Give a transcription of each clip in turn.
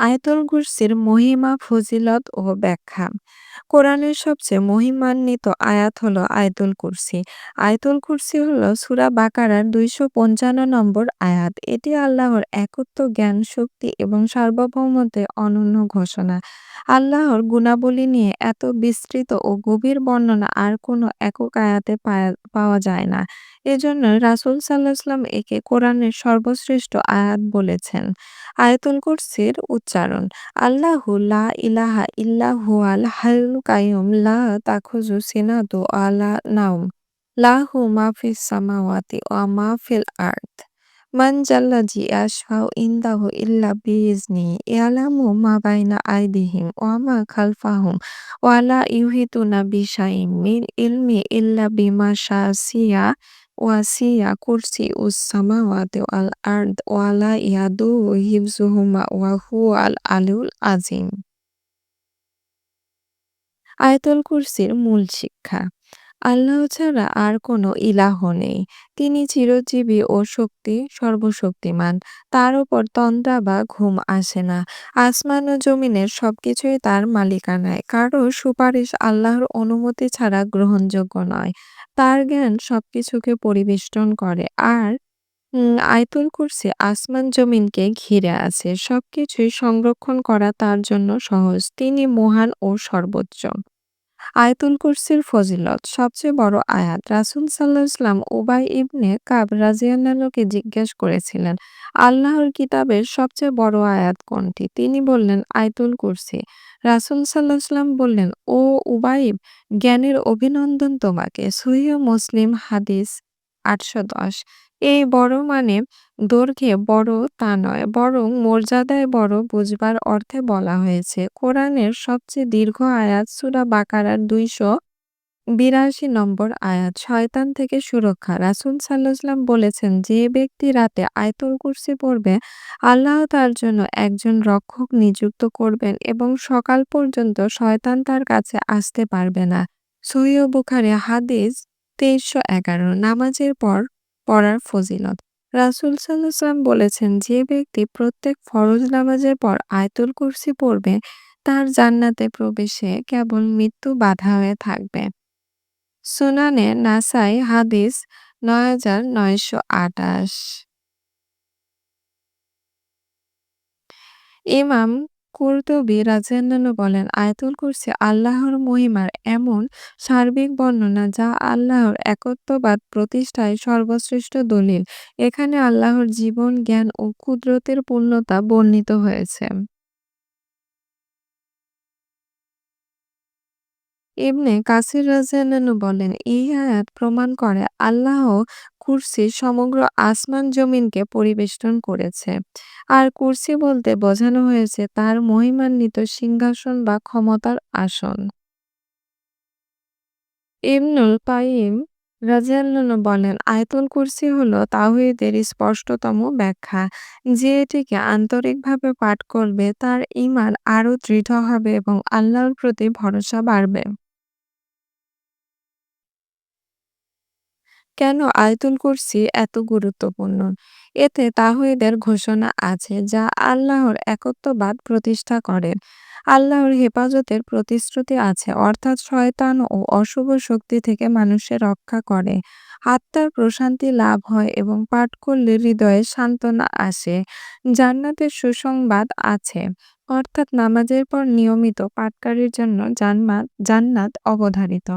আয়াতুল কুরসির মহিমা, ফজিলত ও ব্যাখ্যা। কোরআনের সবচেয়ে মহিমান্বিত আয়াত হলো আয়াতুল কুরসি। আয়াতুল কুরসি হলো সূরা বাকারার ২৫৫ নম্বর আয়াত। এটি আল্লাহর একত্ব, জ্ঞান, শক্তি এবং সার্বভৌমতে অনন্য ঘোষণা। আল্লাহর গুণাবলী নিয়ে এত বিস্তৃত ও গভীর বর্ণনা আর কোনো একক আয়াতে পাওয়া যায় না। এজন্য রাসূল সাল্লাল্লাহু একে কোরআনের সর্বশ্রেষ্ঠ আয়াত বলেছেন। আয়াতুল কুরসির উচ্চারণ। আল্লাহু লা ইলাহা ইল্লা হুয়াল হাইয়ুল কাইয়ুম, লা তাখুযু সিনাতু ওয়া লা নাওম, লাহু মা ফিস সামাওয়াতি ওয়া মা ফিল আরদ। মান জাল্লাযী ইয়াশফাউ ইনদাহু ইল্লা বিইজনিহি ইয়ালামু মা বাইনা আইদিহিম ওয়া মা খালফাহুম, ওয়া লা ইউহিতুনা বিশাইইন মিন ইলমিহি ইল্লা বিমা শাআ ওয়াল আরদ ওয়া লা ইয়াউদুহু হিফযুহুমা ওয়া হুয়াল আলিয়্যুল আযীম। আয়াতুল কুরসির মূল শিক্ষা আল্লাহ ছাড়া আর কোনো ইলাহ নেই। তিনি চিরজীবী ও শক্তি, সর্বশক্তিমান। তার উপর তন্দ্রা বা ঘুম আসে না। আসমান ও জমিনের সবকিছুই তার মালিকানায়। কারও সুপারিশ আল্লাহর অনুমতি ছাড়া গ্রহণযোগ্য নয়। তার জ্ঞান সবকিছুকে পরিবেষ্টন করে। আর আয়াতুল কুরসি আসমান জমিনকে ঘিরে আছে। সবকিছুই সংরক্ষণ করা তার জন্য সহজ। তিনি মহান ও সর্বোচ্চ। আয়াতুল কুরসির ফজিলত। সবচেয়ে বড় আয়াত। রাসুল সাল্লাহ ইসলাম উবাই ইবনে কাব রাজিয়ালকে জিজ্ঞেস করেছিলেন, আল্লাহর কিতাবের সবচেয়ে বড় আয়াত কোনটি? তিনি বললেন, আয়তুল কুরসি। রাসুল সাল্লাহ ইসলাম বললেন, ও উবাইব, জ্ঞানের অভিনন্দন তোমাকে। সহিহ মুসলিম হাদিস ৮১০ এই বড় মানে দৈর্ঘ্যে বড় তা নয়, বরং মর্যাদায় বড় বুঝবার অর্থে বলা হয়েছে। কোরআনের সবচেয়ে দীর্ঘ আয়াত সূরা বাকারার ২৮২ নম্বর আয়াত, শয়তান থেকে সুরক্ষা। রাসূল সাল্লাল্লাহু বলেছেন, যে ব্যক্তি রাতে আয়াতুল কুরসি পড়বে, আল্লাহ তার জন্য একজন রক্ষক নিযুক্ত করবেন এবং সকাল পর্যন্ত শয়তান তার কাছে আসতে পারবে না। সহিহ বুখারে হাদিস ২৩১১ নামাজের পর পড়ার ফজিলত। রাসূল সাল্লাল্লাহু বলেছেন, যে ব্যক্তি প্রত্যেক ফরজ নামাজের পর আয়তুল কুরসি পড়বে, তার জান্নাতে প্রবেশে কেবল মৃত্যু বাধা হয়ে থাকবে। সুনানে নাসাই হাদিস নয় হাজার নয়শো আটাশ ইমাম কুরতুবী রাদিয়াল্লাহু বলেন, আয়তুল কুরসি আল্লাহর মহিমার এমন সার্বিক বর্ণনা যা আল্লাহর একত্ববাদ প্রতিষ্ঠায় সর্বশ্রেষ্ঠ দলিল। এখানে আল্লাহর জীবন, জ্ঞান ও কুদরতের পূর্ণতা বর্ণিত হয়েছে। ইবনে কাসির রাদিয়াল্লাহু বলেন, এই আয়াত প্রমাণ করে আল্লাহ কুরসি সমগ্র আসমান জমিনকে পরিবেষ্টন করেছে। আর কুরসি বলতে বোঝানো হয়েছে তার মহিমান্বিত সিংহাসন বা ক্ষমতার আসন। ইবনুল কাইয়িম রাদিয়াল্লাহু বলেন, আয়াতুল কুরসি হলো তাওহীদের স্পষ্টতম ব্যাখ্যা। যে এটিকে আন্তরিকভাবে পাঠ করবে তার ঈমান আরও দৃঢ় হবে এবং আল্লাহর প্রতি ভরসা বাড়বে। কেন আয়াতুল কুরসি এত গুরুত্বপূর্ণ? এতে তাওহীদের ঘোষণা আছে যা আল্লাহর একত্ববাদ প্রতিষ্ঠা করে। আল্লাহর হেফাজতের প্রতিশ্রুতি আছে, অর্থাৎ শয়তান ও অশুভ শক্তি থেকে মানুষের রক্ষা করে। আত্মার প্রশান্তি লাভ হয় এবং পাঠ করলে হৃদয়ে সান্ত্বনা আসে। জান্নাতের সুসংবাদ আছে, অর্থাৎ নামাজের পর নিয়মিত পাঠকারীর জন্য জান্নাত অবধারিত।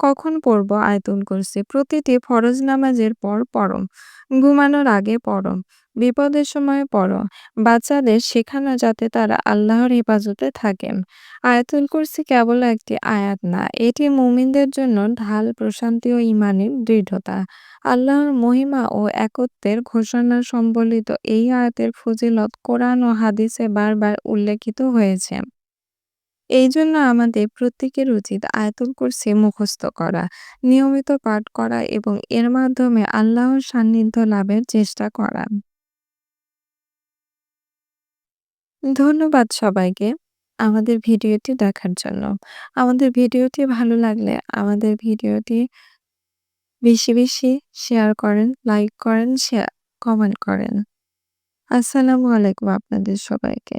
কখন পড়ব আয়াতুল কুরসি প্রতিটি ফরজ নামাজের পর পড়ো ঘুমানোর আগে পড়ো বিপদের সময় পড়ো বাচ্চাদের শেখানো যাতে তারা আল্লাহর হেফাজতে থাকেন। আয়াতুল কুরসি কেবল একটি আয়াত না, এটি মুমিনদের জন্য ঢাল প্রশান্তি ও ইমানের দৃঢ়তা। আল্লাহর মহিমা ও একত্বের ঘোষণা সম্বলিত এই আয়াতের ফজিলত কোরআন ও হাদিসে বারবার উল্লেখিত হয়েছে। এই জন্য আমাদের প্রত্যেকের উচিত আয়াতুল কুরসি মুখস্থ করা, নিয়মিত পাঠ করা এবং এর মাধ্যমে আল্লাহর সান্নিধ্য লাভের চেষ্টা করা। ধন্যবাদ সবাইকে আমাদের ভিডিওটি দেখার জন্য। আমাদের ভিডিওটি ভালো লাগলে আমাদের ভিডিওটি বেশি, বেশি শেয়ার করেন, লাইক করেন, শেয়ার কমেন্ট করেন। আসসালামু আলাইকুম আপনাদের সবাইকে।